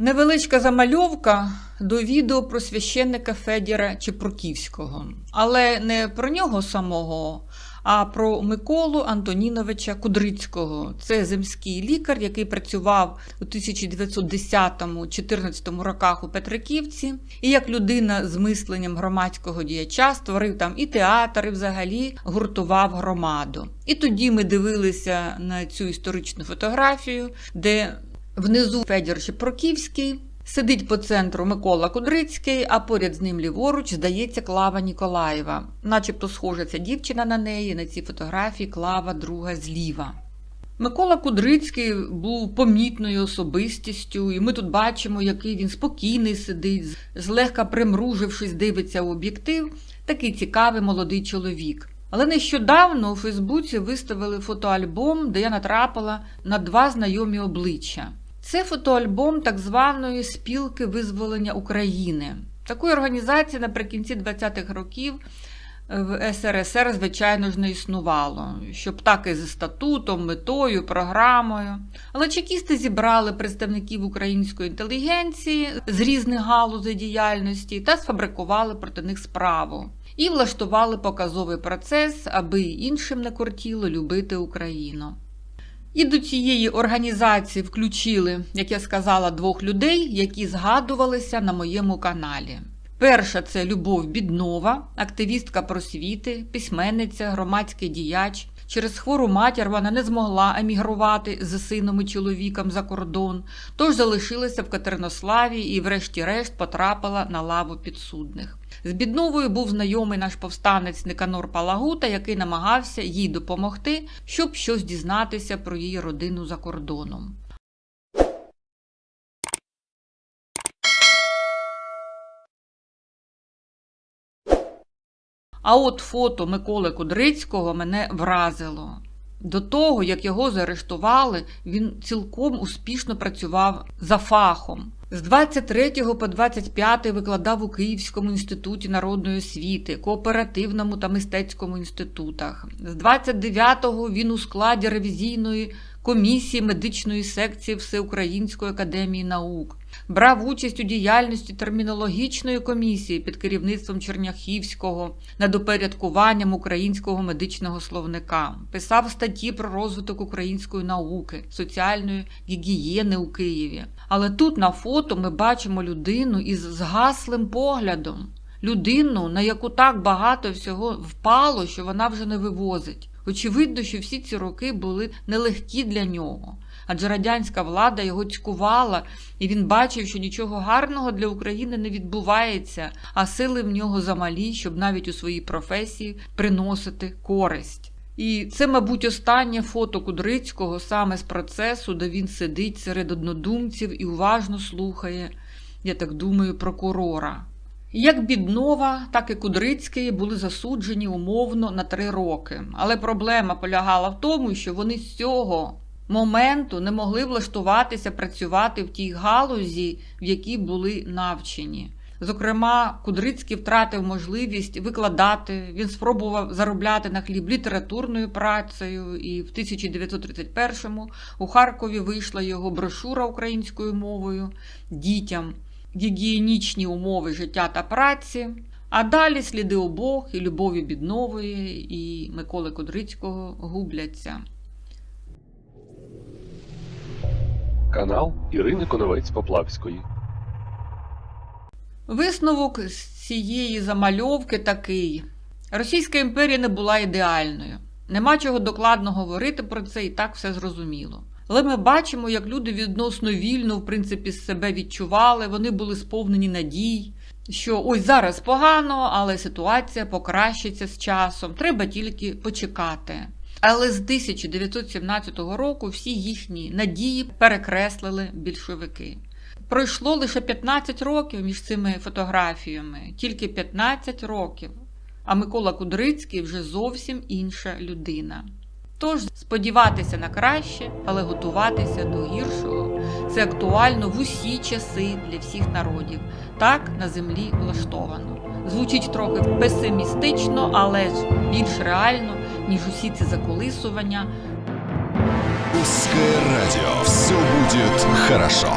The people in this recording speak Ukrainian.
Невеличка замальовка до відео про священника Федіра Чепруківського, але не про нього самого, а про Миколу Антоніновича Кудрицького. Це земський лікар, який працював у 1910-14 роках у Петриківці, і як людина з мисленням громадського діяча створив там і театр, і взагалі гуртував громаду. І тоді ми дивилися на цю історичну фотографію, де Внизу Федір Шепроківський, сидить по центру Микола Кудрицький, а поряд з ним ліворуч, здається, Клава Ніколаєва. Начебто схожа ця дівчина на неї, на цій фотографії Клава друга зліва. Микола Кудрицький був помітною особистістю, і ми тут бачимо, який він спокійний сидить, злегка примружившись, дивиться у об'єктив. Такий цікавий молодий чоловік. Але нещодавно у Фейсбуці виставили фотоальбом, де я натрапила на два знайомі обличчя. Це фотоальбом так званої спілки визволення України. Такої організації наприкінці 20-х років в СРСР, звичайно ж, не існувало, щоб так і за статутом, метою, програмою. Але чекісти зібрали представників української інтелігенції з різних галузей діяльності та сфабрикували проти них справу. І влаштували показовий процес, аби іншим не кортіло любити Україну. І до цієї організації включили, як я сказала, двох людей, які згадувалися на моєму каналі. Перша це Любов Біднова, активістка просвіти, письменниця, громадський діяч. Через хвору матір вона не змогла емігрувати з сином і чоловіком за кордон, тож залишилася в Катеринославі і, врешті-решт, потрапила на лаву підсудних. З бідновою був знайомий наш повстанець Никанор Палагута, який намагався їй допомогти, щоб щось дізнатися про її родину за кордоном. А от фото Миколи Кудрицького мене вразило. До того, як його заарештували, він цілком успішно працював за фахом. З 23 по 25 викладав у Київському інституті народної освіти, кооперативному та мистецькому інститутах. З 29-го він у складі ревізійної комісії медичної секції Всеукраїнської академії наук. Брав участь у діяльності термінологічної комісії під керівництвом Черняхівського над упорядкуванням українського медичного словника, писав статті про розвиток української науки, соціальної гігієни у Києві. Але тут на фото ми бачимо людину із згаслим поглядом, людину, на яку так багато всього впало, що вона вже не вивозить. Очевидно, що всі ці роки були нелегкі для нього. Адже радянська влада його цькувала, і він бачив, що нічого гарного для України не відбувається, а сили в нього замалі, щоб навіть у своїй професії приносити користь. І це, мабуть, останнє фото Кудрицького саме з процесу, де він сидить серед однодумців і уважно слухає, я так думаю, прокурора. Як Біднова, так і Кудрицький були засуджені умовно на три роки. Але проблема полягала в тому, що вони з цього моменту не могли влаштуватися працювати в тій галузі, в якій були навчені. Зокрема, Кудрицький втратив можливість викладати, він спробував заробляти на хліб літературною працею, і в 1931-му у Харкові вийшла його брошура українською мовою дітям гігієнічні умови життя та праці. А далі сліди обох і Любові Біднової, і Миколи Кудрицького губляться. Канал Ірини Коновець Поплавської. Висновок з цієї замальовки такий: Російська імперія не була ідеальною. Нема чого докладно говорити про це, і так все зрозуміло. Але ми бачимо, як люди відносно вільно, в принципі, себе відчували, вони були сповнені надій, що ось зараз погано, але ситуація покращиться з часом, треба тільки почекати. Але з 1917 року всі їхні надії перекреслили більшовики. Пройшло лише 15 років між цими фотографіями, тільки 15 років. А Микола Кудрицький вже зовсім інша людина. Тож сподіватися на краще, але готуватися до гіршого це актуально в усі часи для всіх народів. Так на землі влаштовано. Звучить трохи песимістично, але ж більш реально, ніж усі ці заколисування. Русское радио. Все будет хорошо.